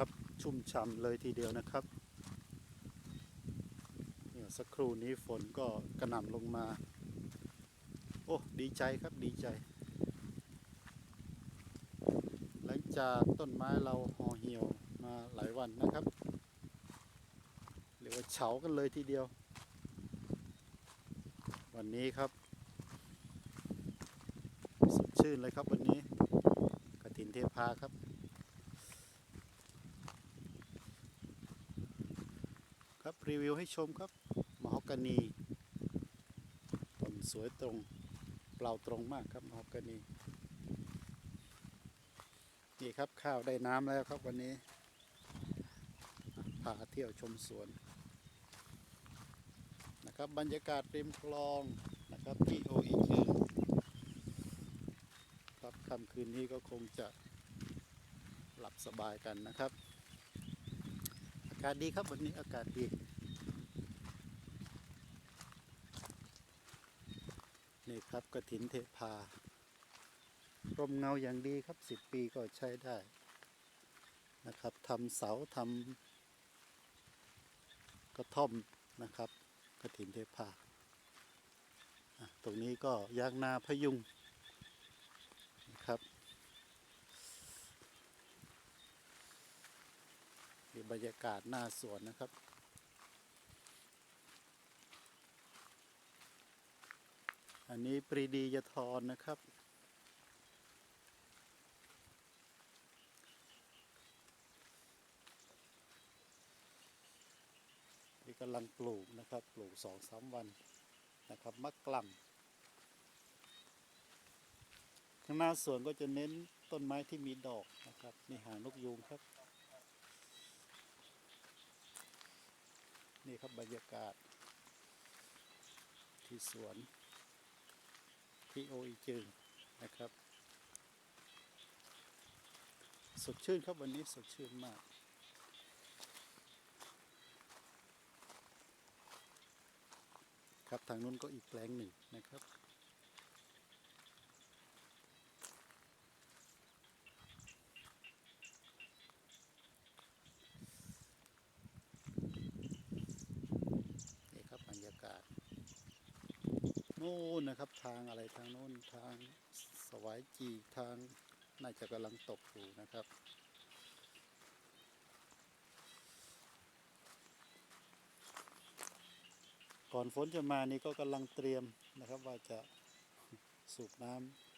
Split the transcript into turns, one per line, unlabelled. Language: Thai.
ครับ ชุ่มฉ่ำเลยทีเดียวนะครับเนี่ยสักครู่นี้ฝนก็กระหน่ำลงมา โอ้ดีใจครับดีใจ หลังจากต้นไม้เราห่อเหี่ยวมาหลายวันนะครับเรียกว่าเฉากันเลยทีเดียว วันนี้ครับสดชื่นเลยครับวันนี้กระถินเทพาครับ ครับรีวิวให้ชมครับมหอกานีต้นสวยตรงเปล่าตรงมากครับมหอกานีนี่ครับข้าวได้น้ำแล้วครับวันนี้พาเที่ยวชมสวนนะครับบรรยากาศริมคลองนะครับที่โออีชือครับค่ำคืนนี้ก็คงจะหลับสบายกันนะครับากาศดีครับวันนี้อากาศดี นี่ครับกระถินเทพา ร่มเงาอย่างดีครับสิบปีก็ใช้ได้ นะครับทำเสาทำกระท่อมนะครับกระถินเทพา ตรงนี้ก็ยางนาพยุงนะครับนี่ บรรยากาศหน้าสวนนะครับ อันนี้ปรีดียทรนะครับ นี่กำลังปลูกนะครับ ปลูกสองสามวันนะครับมะกล่ำข้างหน้าสวนก็จะเน้นต้นไม้ที่มีดอกนะครับนี่หางนกยูงครับ นี่ครับบรรยากาศ ที่สวนที่โออีจึงนะครับ สดชื่นครับวันนี้สดชื่นมากครับทางนู้นก็อีกแปลงหนึ่งนะครับ นี่ครับบรรยากาศ นู่นนะครับ ทางอะไรทางโน้นทางสวายจีทางน่าจะกำลังตกอยู่นะครับ ก่อนฝนจะมานี่ก็กำลังเตรียมนะครับว่าจะสูบน้ำ